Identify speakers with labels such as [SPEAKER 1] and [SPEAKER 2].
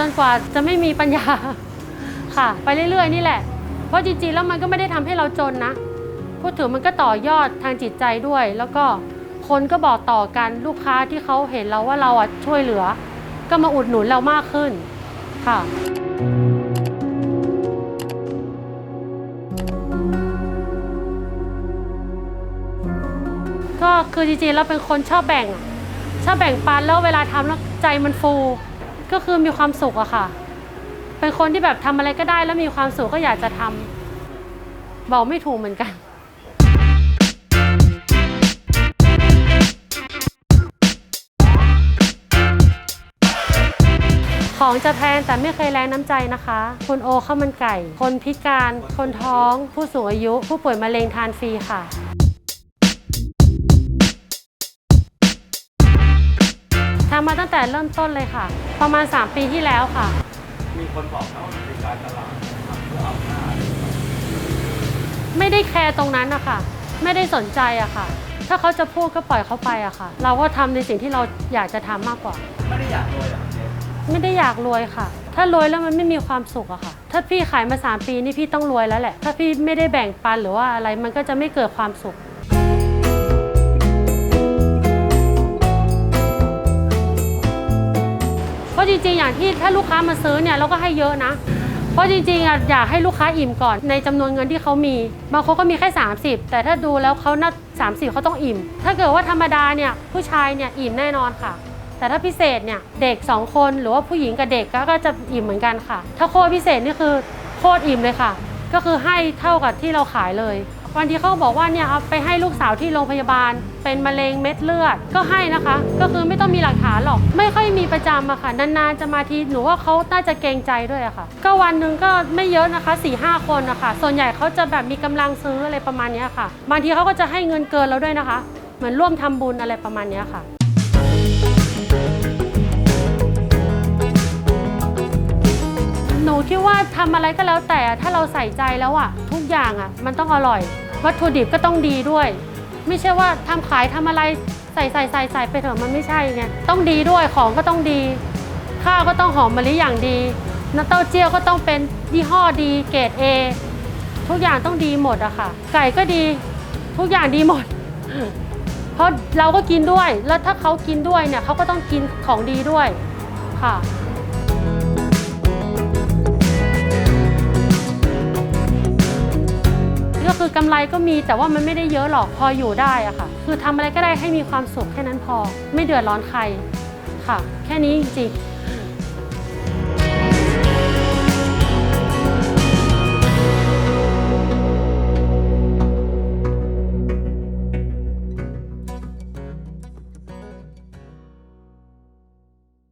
[SPEAKER 1] จนกว่าจะไม่มีปัญญาค่ะ ไปเรื่อยๆ นี่แหละ เพราะจริงๆแล้วมันก็ไม่ได้ทำให้เราจนนะ พูดถึงมันก็ต่อยอดทางจิตใจด้วย แล้วก็คนก็บอกต่อกันลูกค้าที่เขาเห็นเราว่าเราอะช่วยเหลือ ก็มาอุดหนุนเรามากขึ้นค่ะก็คือจริงๆแล้วเป็นคนชอบแบ่ง ชอบแบ่งปันแล้วเวลาทำแล้วใจมันฟู ก็คือมีความสุขอะค่ะ เป็นคนที่แบบทำอะไรก็ได้แล้วมีความสุขก็อยากจะทำบอกไม่ถูกเหมือนกันของจะแพงแต่ไม่เคยแรงน้ำใจนะคะคุณโอข้าวมันไก่ คนพิการ คนท้อง ผู้สูงอายุ ผู้ป่วยมะเร็งทานฟรีค่ะ มาตั้งแต่เริ่มต้นเลยค่ะ ประมาณ 3 ปีที่แล้วค่ะ
[SPEAKER 2] มีคนบอกเขาว่าเป็นการตลาดนะครับเพื่อเอาหน้า
[SPEAKER 1] ไม่ได้แคร์ตรงนั้นอะค่ะไม่ได้สนใจอะค่ะ ถ้าเขาจะพูดก็ปล่อยเขาไปอะค่ะ เราก็ทำในสิ่งที่เราอยากจะทำมากกว่า
[SPEAKER 2] ไม่ได้อยากรวยหรอกเจ๊
[SPEAKER 1] ไม่ได้อยากรวยค่ะ ถ้ารวยแล้วมันไม่มีความสุขอะค่ะ ถ้าพี่ขายมา 3 ปีนี่พี่ต้องรวยแล้วแหละ ถ้าพี่ไม่ได้แบ่งปันหรือว่าอะไรมันก็จะไม่เกิดความสุข จริงๆ อย่างที่ถ้าลูกค้ามาซื้อเนี่ยเราก็ให้เยอะนะ เพราะจริงๆอะอยากให้ลูกค้าอิ่มก่อนในจำนวนเงินที่เขามี บางคนก็มีแค่ 30 แต่ถ้าดูแล้วเขาน่า30เขาต้องอิ่ม ถ้าเกิดว่าธรรมดาเนี่ยผู้ชายเนี่ยอิ่มแน่นอนค่ะ แต่ถ้าพิเศษเนี่ยเด็ก 2 คนหรือว่าผู้หญิงกับเด็กก็จะอิ่มเหมือนกันค่ะ ถ้าโคตรพิเศษนี่คือโคตรอิ่มเลยค่ะ ก็คือให้เท่ากับที่เราขายเลย บางทีเขาบอกว่าเนี่ยเอาไปให้ลูกสาวที่โรงพยาบาล เป็นมะเร็งเม็ดเลือดก็ให้นะคะ ก็คือไม่ต้องมีหลักฐานหรอก ไม่ค่อยมีประจำอะค่ะนานๆจะมาทีหนูว่าเขาน่าจะเกรงใจด้วยอะค่ะ ก็วันหนึ่งก็ไม่เยอะนะคะ4ี่ห้าคนนะคะส่วนใหญ่เขาจะแบบมีกำลังซื้ออะไรประมาณนี้ค่ะ บางทีเขาก็จะให้เงินเกินเราด้วยนะคะ เหมือนร่วมทำบุญอะไรประมาณนี้ค่ะ หนูคิดว่าทำอะไรก็แล้วแต่ถ้าเราใส่ใจแล้วอะทุกอย่างอะมันต้องอร่อย วัตถุดิบก็ต้องดีด้วย ไม่ใช่ว่าทำขายทำอะไรใส่ใส่ใส่ใส่ไปเถอะมันไม่ใช่ไงต้องดีด้วยของก็ต้องดี ข้าวก็ต้องหอมมะลิอย่างดีน้ำเต้าเจี้ยวก็ต้องเป็นยี่ห้อดีเกรด A ทุกอย่างต้องดีหมดอะค่ะ ไก่ก็ดีทุกอย่างดีหมด เพราะเราก็กินด้วย แล้วถ้าเขากินด้วยเนี่ยเขาก็ต้องกินของดีด้วยค่ะ ก็คือกำไรก็มีแต่ว่ามันไม่ได้เยอะหรอกพออยู่ได้อะค่ะ คือทำอะไรก็ได้ให้มีความสุขแค่นั้นพอ ไม่เดือดร้อนใครค่ะ แค่นี้จริง